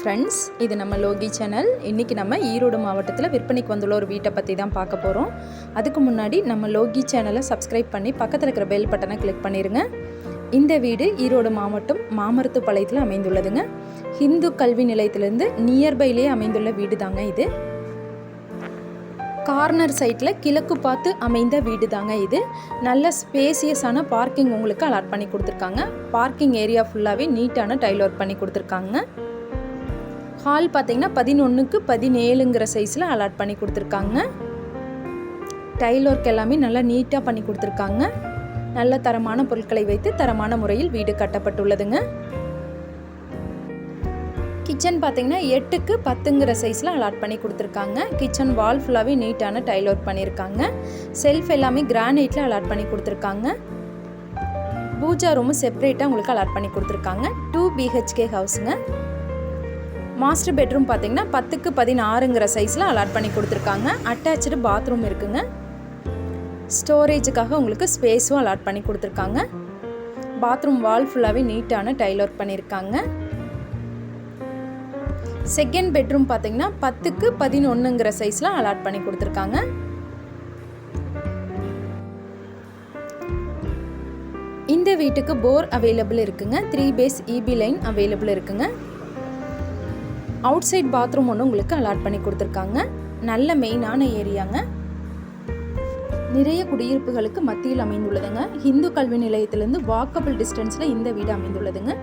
Friends இது நம்ம Loki channel இன்றைக்கி நம்ம ஈரோடு மாவட்டத்தில் விற்பனைக்கு வந்துள்ள ஒரு வீட்டை பற்றி தான் பார்க்க போகிறோம் அதுக்கு முன்னாடி நம்ம லோகி சேனலை சப்ஸ்கிரைப் பண்ணி பக்கத்தில் இருக்கிற பெல் பட்டனை கிளிக் பண்ணிடுங்க இந்த வீடு ஈரோடு மாவட்டம் மாமரத்துப்பாளையத்தில் அமைந்துள்ளதுங்க. ஹிந்து கல்வி நிலையத்திலேருந்து நியர்பைலேயே அமைந்துள்ள வீடு தாங்க இது கார்னர் சைட்டில் கிழக்கு பார்த்து அமைந்த வீடு தாங்க இது. நல்ல ஸ்பேசியஸான பார்க்கிங் உங்களுக்கு அலாட் பண்ணி கொடுத்துருக்காங்க. பார்க்கிங் ஏரியா ஃபுல்லாகவே நீட்டான டைல் ஒர்க் பண்ணி கொடுத்துருக்காங்க. ஹால் பார்த்தீங்கன்னா பதினொன்றுக்கு பதினேழுங்கிற சைஸில் அலாட் பண்ணி கொடுத்துருக்காங்க. டைல் ஒர்க் எல்லாமே நல்லா நீட்டாக பண்ணி கொடுத்துருக்காங்க. நல்ல தரமான பொருட்களை வைத்து தரமான முறையில் வீடு கட்டப்பட்டுள்ளதுங்க. கிச்சன் பார்த்தீங்கன்னா எட்டுக்கு பத்துங்கிற சைஸில் அலாட் பண்ணி கொடுத்துருக்காங்க. கிச்சன் வால் ஃபுல்லாகவே நீட்டான டைல் ஒர்க் பண்ணியிருக்காங்க. செல்ஃப் எல்லாமே கிரானைட்டில் அலாட் பண்ணி கொடுத்துருக்காங்க. பூஜா ரூமும் செப்பரேட்டாக உங்களுக்கு அலாட் பண்ணி கொடுத்துருக்காங்க. டூ பிஹெச்கே ஹவுஸுங்க மாஸ்டர் பெட்ரூம் பார்த்தீங்கன்னா பத்துக்கு பதினாறுங்கிற சைஸில் அலாட் பண்ணி கொடுத்துருக்காங்க. அட்டாச்சு பாத்ரூம் இருக்குங்க. ஸ்டோரேஜுக்காக உங்களுக்கு ஸ்பேஸும் அலாட் பண்ணி கொடுத்துருக்காங்க. பாத்ரூம் வால் ஃபுல்லாகவே நீட்டான டைல் ஒர்க் பண்ணியிருக்காங்க. செகண்ட் பெட்ரூம் பார்த்தீங்கன்னா பத்துக்கு பதினொன்றுங்கிற சைஸில் அலாட் பண்ணி கொடுத்துருக்காங்க. இந்த வீட்டுக்கு போர் அவைலபிள் இருக்குங்க. Three phase EB line available இருக்குங்க. அவுட் சைட் பாத்ரூம் ஒன்று உங்களுக்கு அலாட் பண்ணி கொடுத்துருக்காங்க. நல்ல மெயினான ஏரியாங்க. நிறைய குடியிருப்புகளுக்கு மத்தியில் அமைந்துள்ளதுங்க. ஹிந்து கல்வி நிலையத்திலேருந்து வாக்கபிள் டிஸ்டன்ஸில் இந்த வீடு அமைந்துள்ளதுங்க.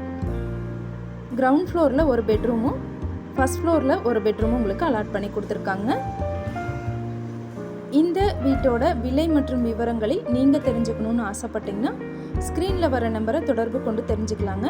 கிரவுண்ட் ஃப்ளோரில் ஒரு பெட்ரூமும் ஃபஸ்ட் ஃப்ளோரில் ஒரு பெட்ரூமும் உங்களுக்கு அலாட் பண்ணி கொடுத்துருக்காங்க. இந்த வீட்டோட விலை மற்றும் விவரங்களை நீங்கள் தெரிஞ்சுக்கணுன்னு ஆசைப்பட்டீங்கன்னா ஸ்க்ரீனில் வர நம்பரை தொடர்பு கொண்டு தெரிஞ்சுக்கலாங்க.